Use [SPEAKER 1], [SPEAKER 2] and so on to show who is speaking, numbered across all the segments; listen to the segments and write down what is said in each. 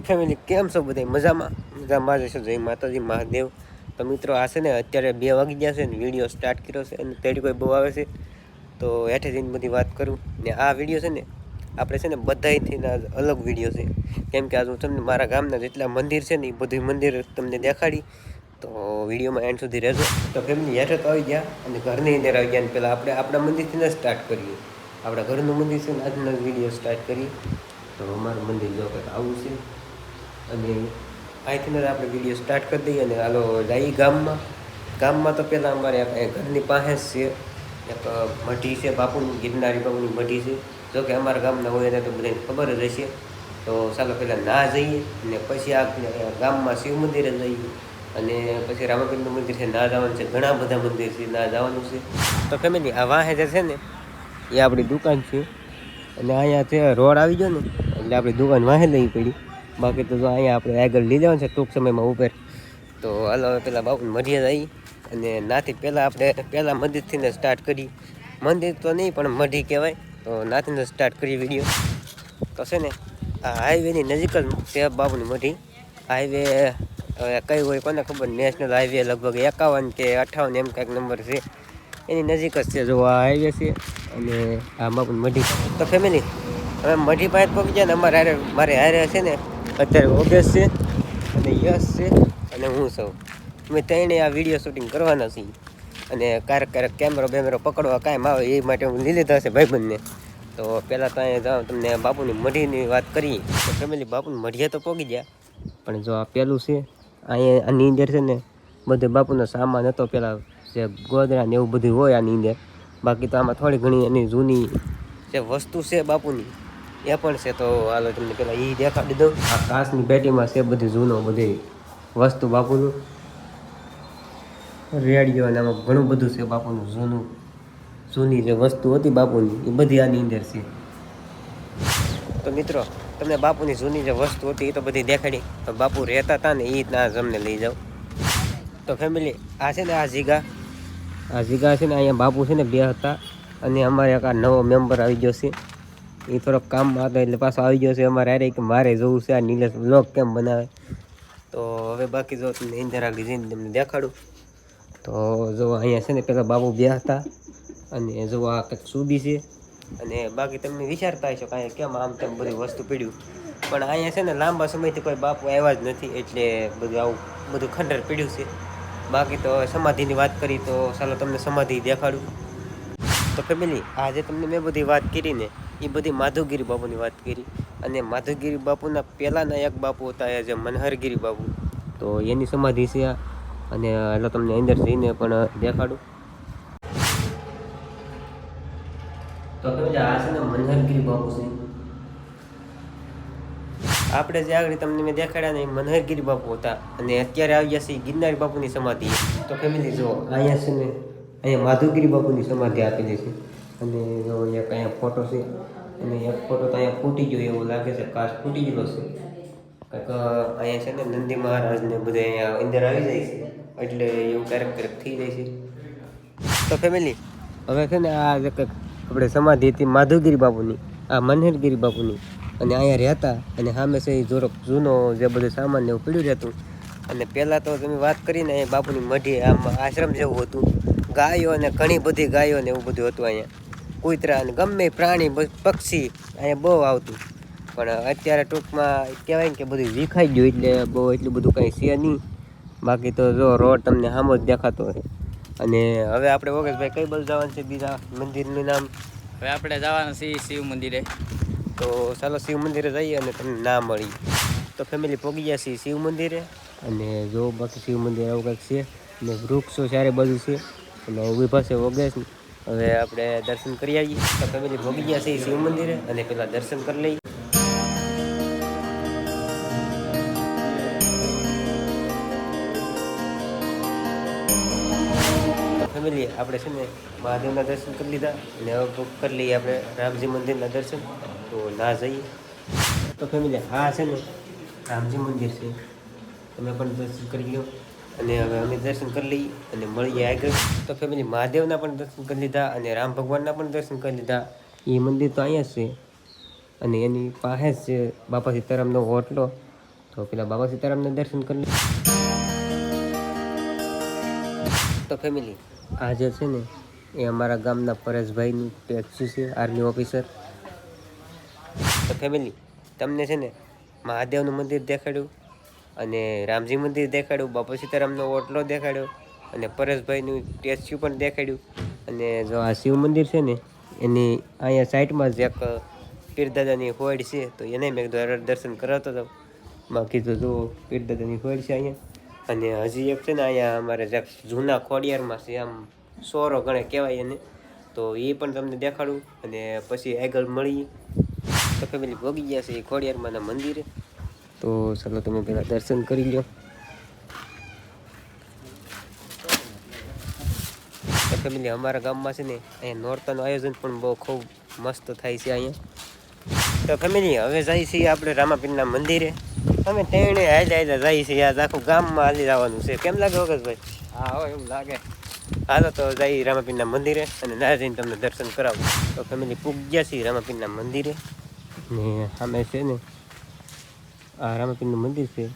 [SPEAKER 1] YouTube family કેમ છો બધા મજામાં? મજામાં જ છો જય માતાજી, મહાદેવ. તો મિત્રો, આ છે ને, અત્યારે બે વાગી ગયા છે ને વીડિયો સ્ટાર્ટ કર્યો છે અને તેડી કોઈ બહુ આવે છે. તો હેઠે જઈને બધી વાત કરું. ને આ વીડિયો છે ને, આપણે છે ને, બધાયથી ના અલગ વીડિયો છે. કેમ કે આજે હું તમને મારા ગામના જેટલા મંદિર છે ને, એ બધું મંદિર તમને દેખાડી. તો વિડીયોમાં એન્ડ સુધી રહેજો. તો ફેમિલી હેઠે તો આવી ગયા અને ઘરની અંદર આવી ગયા અને પહેલાં આપણે આપણા મંદિરથી ને સ્ટાર્ટ કરીએ. આપણા ઘરનું મંદિર છે ને, આજના વીડિયો સ્ટાર્ટ કરીએ. તો અમારું મંદિર જો કંઈક આવું છે. અને અહીંથી આપણે વીડિયો સ્ટાર્ટ કરી દઈએ અને હાલો, રાઈ ગામમાં. ગામમાં તો પહેલાં અમારે ઘરની પાસે જ છે. એક મઢી છે, બાપુની ગિરનારી બાપુની મઢી છે. જો કે અમારા ગામના હોય તો બધાને ખબર જ હશે. તો ચાલો પહેલાં ના જઈએ અને પછી આ ગામમાં શિવ મંદિરે જઈએ અને પછી રામાપીરનું મંદિર છે, ના જવાનું છે, ઘણા બધા મંદિર છે, ના જવાનું છે. તો ફેમિલી, આ વાહે જે છે ને, એ આપણી દુકાન છે. અને અહીંયા છે રોડ આવી ગયો ને, એટલે આપણી દુકાન વાહે લઈ પડી. બાકી તો અહીંયા આપણે આગળ લઈ જવાનું છે, ટૂંક સમયમાં ઉપર તો હાલો, હવે પેલા બાપુને મઢીએ જઈ અને નાથી પહેલાં આપણે પહેલાં મંદિરથી સ્ટાર્ટ કરી. મંદિર તો નહીં, પણ મઢી કહેવાય. તો નાથી સ્ટાર્ટ કરી વીડિયો તો છે ને, આ હાઈવેની નજીક જ છે બાપુની મઢી. હાઈવે હવે કઈ હોય કોને ખબર? નેશનલ હાઈવે લગભગ એકાવન કે અઠાવન એમ કાંઈક નંબર છે. એની નજીક જ છે, જો આ હાઈવે છે અને આ બાપુની મઢી. તો ફેમિલી હવે મઢી પાસે પહોંચી જાય ને અમારે હારે, મારે હારે છે ને અત્યારે ઓગસ્ટ છે અને યશ છે અને હું સૌ અમે ત્રણે આ વીડિયો શૂટિંગ કરવાના છીએ. અને ક્યારેક ક્યારેક કેમેરો બેમેરો પકડવા કાંઈ આવે એ માટે હું લઈ લીધા છે ભાઈબંધને. તો પહેલાં તો અહીંયા જાઉં, તમને બાપુની મઢીની વાત કરી તો ફેમિલી બાપુની મઢીએ તો પહોંચી ગયા. પણ જો આ પહેલું છે, અહીંયા આની અંદર છે ને, બધે બાપુનો સામાન હતો પહેલાં જે ગોદડા ને એવું બધું હોય આની અંદર. બાકી તો આમાં થોડી ઘણી એની જૂની જે વસ્તુ છે બાપુની એ પણ છે તો હાલો તમને પેલા એ દેખાડી દઉં. આ કાચની પેટીમાં છે બધી જૂનો બધી વસ્તુ બાપુનું. રેડિયો અને આમાં ઘણું બધું છે બાપુનું જૂનું. જૂની જે વસ્તુ હતી બાપુની, એ બધી આની અંદર છે. તો મિત્રો, તમને બાપુની જૂની જે વસ્તુ હતી એ તો બધી દેખાડી. તો બાપુ રહેતા હતા ને એ ના તમને લઈ જાઓ તો ફેમિલી આ છે ને આ જીગા. આ જીગા છે ને અહીંયા બાપુ છે ને બે હતા. અને અમારે એક આ નવો મેમ્બર આવી ગયો છે. એ થોડોક કામમાં હતો એટલે પાછો આવી ગયો છે અમારે અરે કે મારે જોવું છે આ નીલેશ બ્લોગ કેમ બનાવે. તો હવે બાકી જો તમને ઇન્દર આગળ જઈને તમને દેખાડું. તો જો અહીંયા છે ને પેલા બાપુ બે હતા અને જો આ કંઈક સુબી છે અને બાકી તમે વિચારતા હશો કાંઈ કેમ આમ તેમ બધી વસ્તુ પીડ્યું. પણ અહીંયા છે ને લાંબા સમયથી કોઈ બાપુ આવ્યા જ નથી એટલે બધું આવું બધું ખંડર પીડ્યું છે. બાકી તો સમાધિની વાત કરી તો ચાલો તમને સમાધિ દેખાડું. તો ફેમિલી આજે તમને મેં બધી વાત કરી ને એ બધી માધવગીરી બાપુની વાત કરી. અને માધવગીરી બાપુના પહેલાંના એક બાપુ હતા, એ જે મનહરગીરી બાપુ. તો એની સમાધિ છે. અને એટલે તમને અંદર જઈને પણ દેખાડું. તો ફેમિલી આ છે ને મનહરગીરી બાપુ છે. આપણે જે આગળ તમને મેં દેખાડ્યા ને મનહરગીરી બાપુ હતા. અને અત્યારે આવ્યા છે ગિરનારી બાપુની સમાધિ. તો ફેમિલી જો અહીંયા છે ને, અહીંયા માધુગીરી બાપુની સમાધિ આપેલી છે. અને જો એક અહીંયા ફોટો છે, અને એક ફોટો તો અહીંયા ફૂટી ગયો એવું લાગે છે, કાચ ફૂટી ગયેલો છે. કંઈક અહીંયા છે ને નંદી મહારાજને બધે અહીંયા અંદર આવી જાય છે, એટલે એવું ક્યારેક ક્યારેક થઈ જાય છે. તો ફેમિલી હવે છે ને આ જે કંઈક આપણે સમાધિ હતી માધવગીરી બાપુની, આ મનહેરગીરી બાપુની, અને અહીંયા રહેતા, અને સામે છે જોરો, જૂનો જે બધું સામાન એવું પીડ્યું રહેતું. અને પહેલાં તો તમે વાત કરીને અહીંયા બાપુની મઢી, આમ આશ્રમ જેવું હતું. ગાયો અને ઘણી બધી ગાયો ને એવું બધું હતું અહીંયા. કૂતરા અને ગમે પ્રાણી પક્ષી અહીંયા બહુ આવતું. પણ અત્યારે ટૂંકમાં કહેવાય ને કે બધું વિખાઈ ગયું એટલે બહુ એટલું બધું કંઈ છે નહીં. બાકી તો જો રોડ તમને સામો જ દેખાતો હોય. અને હવે આપણે ઓગેશભાઈ કઈ બાજુ જવાનું છે બીજા મંદિરનું નામ?
[SPEAKER 2] હવે આપણે જવાનું છીએ શિવ મંદિરે.
[SPEAKER 1] તો ચાલો શિવ મંદિરે જઈએ અને તમને ના મળી તો ફેમિલી પહોંચી ગયા છીએ શિવ મંદિરે? અને જો બાકી શિવ મંદિર આવું કંઈક છે. અને વૃક્ષો ચારે બાજુ છે. અને ઊભી પાસે ઓગેશ હવે આપણે દર્શન કરી આવીએ. તો ફેમિલી ભોગી ગયા છીએ શિવ મંદિરે અને પેલા દર્શન કરી લઈએ. ફેમિલી આપણે છે ને મહાદેવના દર્શન કરી લીધા અને હવે કરી લઈએ આપણે રામજી મંદિરના દર્શન. તો ના જઈએ. તો ફેમિલી હા છે ને, રામજી મંદિર છે. તમે પણ દર્શન કરી લો અને હવે અમે દર્શન કરી લઈએ અને મળીએ આગળ. તો ફેમિલી મહાદેવના પણ દર્શન કરી લીધા અને રામ ભગવાનના પણ દર્શન કરી લીધા. એ મંદિર તો અહીંયા છે. અને એની પાસે જ છે બાપા સીતારામનો હોટલો. તો પેલા બાબા સીતારામને દર્શન કરી લઈએ. તો ફેમિલી, આ જે છે ને, એ અમારા ગામના પરેશભાઈનું ટેક્સી છે આર્મી ઓફિસર તો ફેમિલી, તમને છે ને મહાદેવનું મંદિર દેખાડ્યું? અને રામજી મંદિર દેખાડ્યું, બાપા સીતારામનો ઓટલો દેખાડ્યો અને પરેશભાઈનું સ્ટેચ્યુ પણ દેખાડ્યું. અને જો આ શિવ મંદિર છે ને, એની અહીંયા સાઈડમાં જ એક પીરદાદાની હોડ છે, તો એને મેં કીધું દર્શન કરાવતો હતો બાકી તો જો પીરદાદાની હોડ છે અહીંયા. અને હજી એક છે ને, અહીંયા અમારે જે જૂના ખોડિયારમાં છે, આમ સોરો ગણે કહેવાય એને, તો એ પણ તમને દેખાડું. અને પછી આગળ મળીએ. તો ફેમિલી ભોગી ગયા છે એ ખોડિયારમાંના મંદિરે. તો ચાલો તમે પહેલાં દર્શન કરી લો ફેમિલી અમારા ગામમાં છે ને અહીંયા નોરતાનું આયોજન પણ બહુ ખૂબ મસ્ત થાય છે અહીંયા. તો ફેમિલી હવે જઈએ છીએ આપણે રામાપીરના મંદિરે. અમે તેણે હાલ્યા હાલ્યા જઈએ છીએ આજ આખું ગામમાં હાલી જવાનું છે. કેમ લાગે વગતભાઈ?
[SPEAKER 2] હા હોય એવું લાગે.
[SPEAKER 1] હાલો તો જઈએ રામાપીરના મંદિરે અને ના જઈને તમને દર્શન કરાવું. તો ફેમિલી પૂગ્યા છીએ રામાપીરના મંદિરે. ને સામે છે ને આ રામાપીરનું મંદિર છે.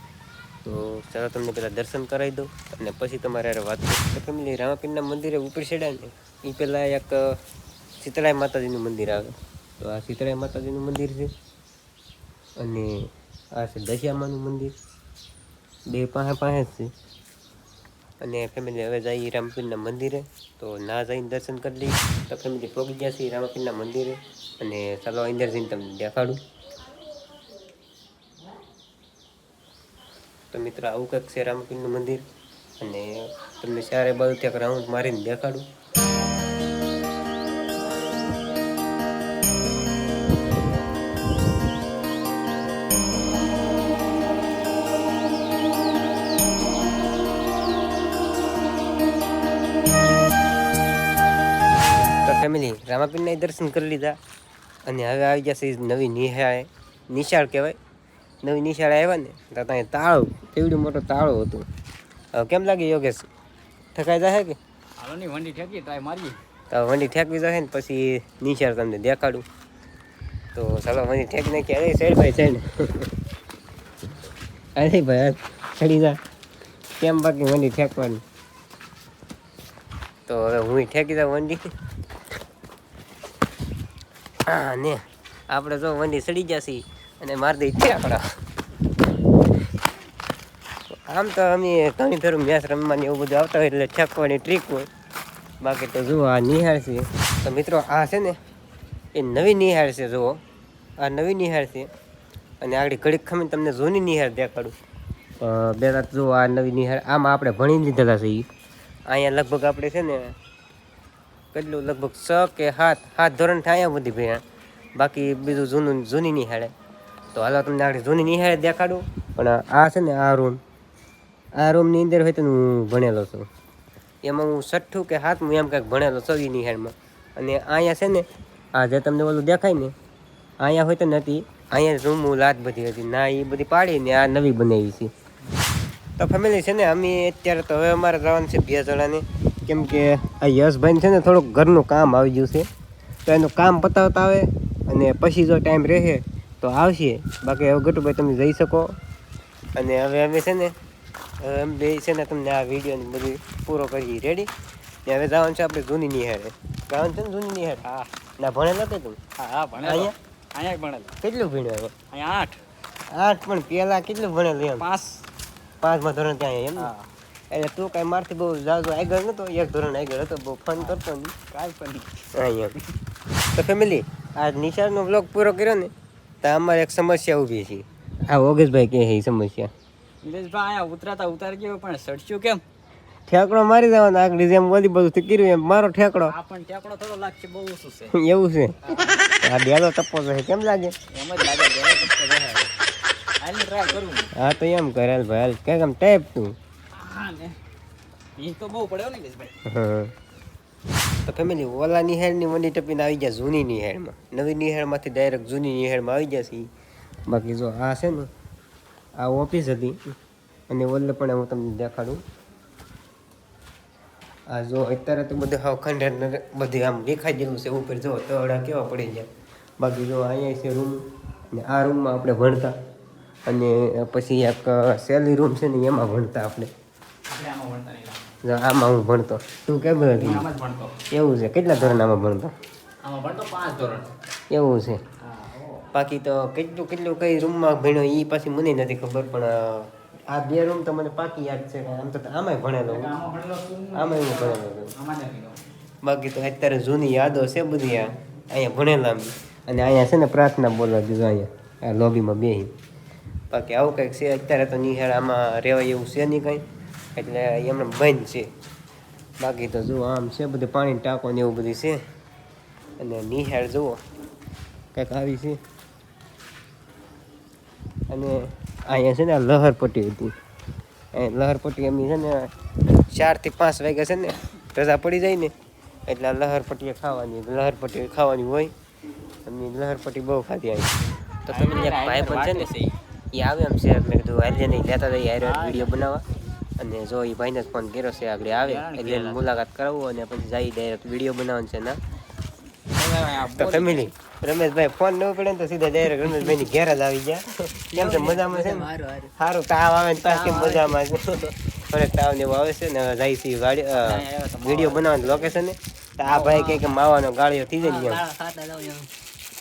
[SPEAKER 1] તો ચાલો તમને પહેલાં દર્શન કરાવી દઉં અને પછી તમારે વાત તો ફેમિલી, રામાપીરના મંદિરે ઉપડી છેડા ને એ પહેલાં એક શીતળાઈ માતાજીનું મંદિર આવે. તો આ શીતળાઈ માતાજીનું મંદિર છે અને આ છે દશિયામાનું મંદિર. બે પાસે પાસે જ છે. અને ફેમિલી, હવે જઈએ રામપીરના મંદિરે. તો ના જઈને દર્શન કરી લઈએ. તો ફેમિલી પહોંચી ગયા છીએ રામપીરના મંદિરે. અને ચાલો અંદર જઈને તમને દેખાડું. તો મિત્રો, આવું કંઈક છે રામપીરનું મંદિર? અને તમને ચારે બાજુ ત્યાં રાઉન્ડ મારીને દેખાડું. ફેમિલી રામાપીરના દર્શન કરી લીધા. અને હવે આવી જશે નવી નિહાળ નિશાળ કહેવાય. નવી નિશાળે આવ્યા ને તો ત્યાં તાળું એવડું મોટો તાળું હતું. હવે કેમ લાગે યોગેશ? ઠકાઈ જશે કે?
[SPEAKER 2] હાલો ની વંડી ઠેકી ટ્રાય મારી
[SPEAKER 1] તો વંડી ઠેકવી જશે ને પછી નિશાળ તમને દેખાડું. તો ચાલો વંડી ઠેક નાખી અરે સાઈડ ભાઈ ને અરે ભાઈ ચડી જા. કેમ બાકી વંડી ઠેકવાની? તો હવે હું ઠેકી જાઉં વંડી. હા ને આપણે જો વંડી સડી જશે અને મારી દઈ ઠેકડા આમ તો અમે ઘણી ફેરું મેચ રમવાની એવું બધું આવતા હોય એટલે ઠેકવાની ટ્રીક હોય. બાકી તો જુઓ આ નિહાળ છે. તો મિત્રો આ છે ને, એ નવી નિહાળ છે, જુઓ. આ નવી નિહાળ છે. અને આગળ ઘડીક ખમીને તમને જૂની નિહાળ દેખાડું. બે રાત જુઓ આ નવી નિહાળ. આમાં આપણે ભણી લીધેલા છે એ અહીંયા લગભગ આપણે છે ને, કેટલું? લગભગ છ કે સાત સાત ધોરણ થાય અહીંયા બધી ભણ્યા. બાકી બીજું જૂનું, જૂની નિહાળે. તો હાલો તમને આગળ જૂની નિહાળે દેખાડું. પણ આ છે ને આ રૂમ આ રૂમની અંદર હોય તો હું ભણેલો છું. એમાં હું છઠ્ઠું કે સાતમું એમ કાંઈક ભણેલો છું એ નિહાળમાં. અને અહીંયા છે ને, આ જે તમને ઓલું દેખાય ને, અહીંયા હોય તો નથી. અહીંયા રૂમ હું લાત બધી હતી. ના એ બધી પાડીને આ નવી બનાવી છે. તો ફેમિલી છે ને, અમે અત્યારે તો હવે અમારે જવાનું છે બે જણાને. કેમ કે આ યશભાઈને છે ને થોડુંક ઘરનું કામ આવી ગયું છે. તો એનું કામ પતાવતા આવે અને પછી જો ટાઈમ રહે તો આવશે. બાકી હવે ગટુભાઈ તમે જઈ શકો. અને હવે અમે છે ને હવે એમ બે છે ને તમને આ વિડીયોની બધી પૂરો કરીએ. રેડી ને હવે જવાનું છે આપણે જૂની નિહાળે. જવાનું છે ને જૂની નિહાળે?
[SPEAKER 2] હા.
[SPEAKER 1] ના ભણેલો કે તું
[SPEAKER 2] હા હા ભણેલો.
[SPEAKER 1] અહીંયા?
[SPEAKER 2] અહીંયા ભણેલો.
[SPEAKER 1] કેટલું ભણ્યું હવે?
[SPEAKER 2] અહીંયા આઠ.
[SPEAKER 1] આઠ પણ પેલા કેટલું ભણેલું એમ?
[SPEAKER 2] પાંચ
[SPEAKER 1] પાંચમા ધોરણ ત્યાં એમ
[SPEAKER 2] હા.
[SPEAKER 1] એટલે તું કાંઈ મારથી બહુ જાજો આગળ નતો એક ધોરણ આગળ હતો બહુ ફન કરતો ને
[SPEAKER 2] કાંઈ પણ
[SPEAKER 1] અહીંયા. તો ફેમિલી આ નિશાળનો બ્લોગ પૂરો કર્યો ને તો અમારે એક સમસ્યા ઊભી છે. હા ઓગેશભાઈ કે હે સમસ્યા.
[SPEAKER 2] નિલેશભાઈ આયા ઉતરાતા ઉતારી ગયો પણ સડશું કેમ?
[SPEAKER 1] ઠેકડો મારી દેવાનો આગળ જેમ ઓલી બધું કર્યું એમ. મારો ઠેકડો.
[SPEAKER 2] આ પણ ઠેકડો થોડો લાગશે બહુ ઓછું છે.
[SPEAKER 1] એવું છે. આ ડેલો ટપ્પો છે કેમ લાગે?
[SPEAKER 2] એમ જ લાગે બે ટપ્પો છે. હાલ ટ્રાય કરું
[SPEAKER 1] હા. તો એમ કરે હાલ ભાઈ હાલ. કેમ ટેપ તું.
[SPEAKER 2] હા ને. એ તો બહુ પડ્યો ને ભાઈ
[SPEAKER 1] હા. તો ફેમિલી ઓલા નિહાળની મની ટપીને આવી ગયા જૂની નિહાળમાં નવી નિહાળમાંથી ડાયરેક્ટ જૂની નિહાળમાં આવી ગયા છે બાકી જો આ છે ને, આ ઓફિસ હતી. અને ઓલે પણ હું તમને દેખાડું. આ જો અત્યારે તો બધું હાવ ખંડેર બધું આમ દેખાઈ ગયેલું છે. ઉપર જો તળા કેવા પડી ગયા બાકી જો અહીંયા છે રૂમ ને આ રૂમમાં આપણે ભણતા. અને પછી એક સેલી રૂમ છે ને એમાં ભણતા આપણે.
[SPEAKER 2] ભણતા
[SPEAKER 1] આમાં હું ભણતો. તું કેમ
[SPEAKER 2] ભણતો.
[SPEAKER 1] એવું છે? કેટલા ધોરણ આમાં ભણતો? એવું છે? બાકી તો કેટલું કેટલું કઈ રૂમમાં ભણ્યો એ પાછી મને નથી ખબર પણ આ બે રૂમ તો મને પાકી યાદ છે આમ તો આમાંય ભણેલો
[SPEAKER 2] આમાં
[SPEAKER 1] આમાંય હું ભણેલો બાકી તો અત્યારે જૂની યાદો છે બધી આ. અહીંયા ભણેલા અને અહીંયા છે ને પ્રાર્થના બોલવા દીધું અહીંયા. આ લોબીમાં બેહી બાકી આવું કંઈક છે અત્યારે તો નિહાળ આમાં રહેવાય એવું છે નહીં કંઈ. એટલે એમણે બંધ છે. બાકી તો જુઓ આમ છે બધું પાણી ટાંકો ને એવું બધું છે. અને નિહાળ જુઓ કંઈક આવી છે. અને અહીંયા છે ને આ લહરપટ્ટી હતી. લહર લહરપટ્ટી એમની છે ને ચારથી પાંચ વાગ્યા છે ને રજા પડી જાય ને એટલે આ લહરપટ્ટીએ ખાવાની લહરપટ્ટી ખાવાની હોય. એમની લહરપટ્ટી બહુ ખાધી આવી તો તમે ભાઈ પણ છે ને એ આવે એમ છે મેં કીધું આજે નહીં લેતા જઈએ હારે વીડિયો બનાવવા. અને જો એ ભાઈને જ ફોન કર્યો છે આગળ આવે એટલે મુલાકાત કરાવવું અને પછી જઈ ડાયરેક્ટ વીડિયો બનાવવાનો છે ના? તો ફેમિલી રમેશભાઈ ફોન ન પડે ને તો સીધા ડાયરેક્ટ રમેશભાઈની ઘેર જ આવી ગયા. કેમ છે મજામાં છે ને? સારું તાવ આવે ને પાછી મજામાં છે? થોડેક તાવ ને આવે છે ને જાય છે ગાડી વીડિયો બનાવવાનું લોકેશન તો આ ભાઈ કહે કે માવાનો ગાળીઓ થઈ જાય ને.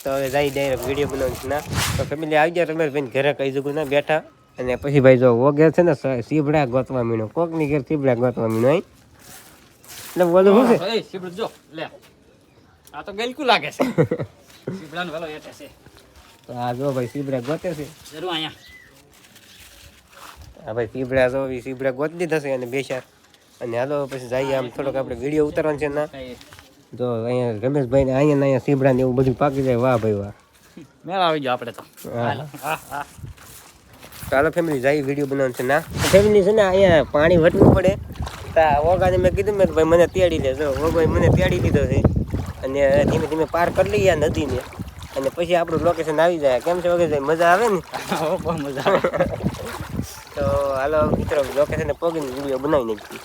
[SPEAKER 1] તો હવે જાય ડાયરેક્ટ વીડિયો બનાવવાનું ના? તો ફેમિલી આવી ગયા રમેશભાઈ ઘરે કઈ જગ્યા ના બેઠા. અને પછી ભાઈ જો વગે છે ને સીબડા ગોતવા મીણો. કોકની ઘેર સીબડા ગોતવા મીનો અહીં એટલે બોલું શું છે?
[SPEAKER 2] એ જો લે. આ તો ગલકું લાગે છે. શીપડાનો વેલો એટે છે.
[SPEAKER 1] તો આ જો ભાઈ સીબડા ગોતે છે.
[SPEAKER 2] જરૂર અહીંયા.
[SPEAKER 1] આ ભાઈ સીબડા જો એ સીબડા ગોત દીધા છે અને બેસાર અને હાલો પછી જઈએ આમ થોડોક આપણે વીડિયો ઉતારવાનો છે ના. જો અહીંયા રમેશભાઈ ને અહીંયા ને અહીંયા સીબડા ને એવું બધું પાકી જાય વાહ ભાઈ વાહ.
[SPEAKER 2] મેળા આવી ગયો આપણે તો.
[SPEAKER 1] હા
[SPEAKER 2] હા.
[SPEAKER 1] ચાલો ફેમિલી જાય વીડિયો બનાવવાનું છે. ના ફેમિલી છે ને અહીંયા પાણી વટવું પડે. તા ઓગાને મેં કીધું મેં ભાઈ મને તેડી લેજો. ઓગાઈ મને તેડી લીધો છે. અને ધીમે ધીમે પાર કરી લઈએ નદીને. અને પછી આપણું લોકેશન આવી જાય. કેમ છે વગેરે મજા આવે ને?
[SPEAKER 2] બહુ મજા આવે.
[SPEAKER 1] તો હાલો મિત્રો લોકેશનને પગીને વીડિયો બનાવી નાખી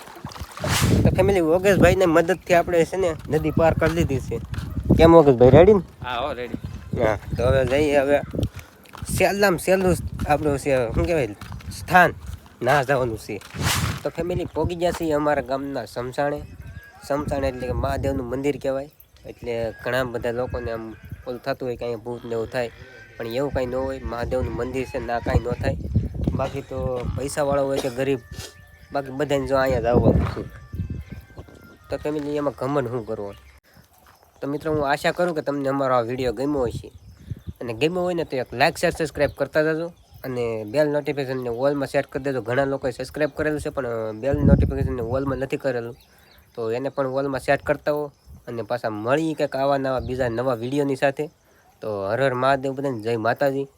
[SPEAKER 1] તો ફેમિલી ઓગેશભાઈને મદદથી આપણે છે ને નદી પાર કરી લીધી છે. કેમ ઓગેશભાઈ રેડી ને?
[SPEAKER 2] હા હો રેડી
[SPEAKER 1] હા તો હવે જઈએ હવે. સહેલામ સહેલું આપણું છે, શું કહેવાય, સ્થાન. ના જવાનું છે. તો ફેમિલી પોગી ગયા છીએ અમારા ગામના સમસાણે. સમસાણ એટલે કે મહાદેવનું મંદિર કહેવાય. એટલે ઘણા બધા લોકોને આમ ઓલું થતું હોય કે અહીંયા ભૂત ને એવું થાય. પણ એવું કાંઈ ન હોય, મહાદેવનું મંદિર છે, ના કાંઈ ન થાય. બાકી તો પૈસાવાળો હોય કે ગરીબ, બાકી બધાને જો અહીંયા જવાનું છે. તો ફેમિલી એમાં ઘમંડ શું કરવો તો મિત્રો હું આશા કરું કે તમને અમારો આ વીડિયો ગમ્યો હશે. અને ગેમો હોય ને તો એક લાઇક શેર સબસ્ક્રાઈબ કરતા જજો. અને બેલ નોટિફિકેશનને વોલમાં સેટ કરી દેજો. ઘણા લોકોએ સબસ્ક્રાઈબ કરેલું છે, પણ બેલ નોટિફિકેશનને વોલમાં નથી કરેલું. તો એને પણ વોલમાં સેટ કરતા હો. અને પાછા મળી કંઈક આવા નવા, બીજા નવા વિડીયોની સાથે. તો હર હર મહાદેવ બધાને જય માતાજી.